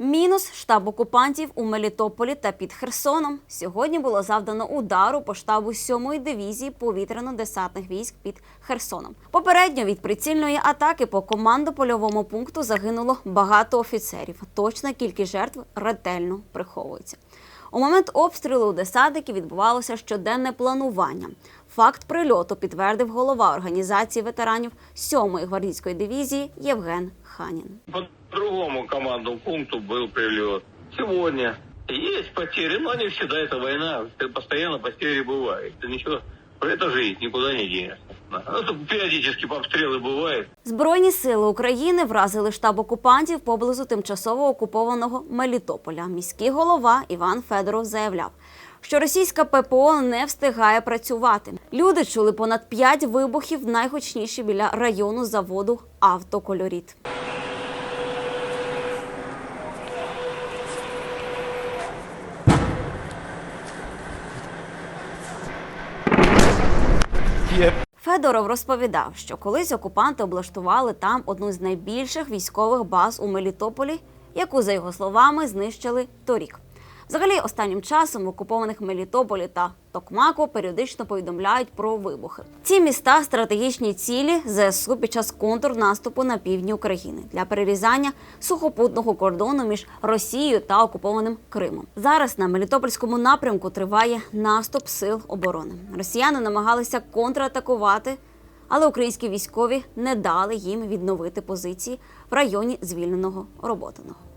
Мінус штаб окупантів у Мелітополі та під Херсоном. Сьогодні було завдано удару по штабу 7-ї дивізії повітряно-десантних військ під Херсоном. Попередньо від прицільної атаки по командо-польовому пункту загинуло багато офіцерів. Точна кількість жертв ретельно приховується. У момент обстрілу у десантників відбувалося щоденне планування. Факт прильоту підтвердив голова організації ветеранів 7-ї гвардійської дивізії Євген Ханін. По другому командному пункту был прилет. Сегодня есть потери, но не всегда это война. Постоянно потери бывают. Это ничего, это жизнь, никуда не денешься. Ну, это периодически обстрелы бывают. Збройні сили України вразили штаб окупантів поблизу тимчасово окупованого Мелітополя. Міський голова Іван Федоров заявляв, що російська ППО не встигає працювати. Люди чули понад п'ять вибухів, найгучніші біля району заводу Автокольоріт. Федоров розповідав, що колись окупанти облаштували там одну з найбільших військових баз у Мелітополі, яку, за його словами, знищили торік. Взагалі, останнім часом в окупованих Мелітополі та Токмаку періодично повідомляють про вибухи. Ці міста стратегічні цілі ЗСУ під час контрнаступу на півдні України для перерізання сухопутного кордону між Росією та окупованим Кримом. Зараз на Мелітопольському напрямку триває наступ сил оборони. Росіяни намагалися контратакувати, але українські військові не дали їм відновити позиції в районі звільненого роботиного.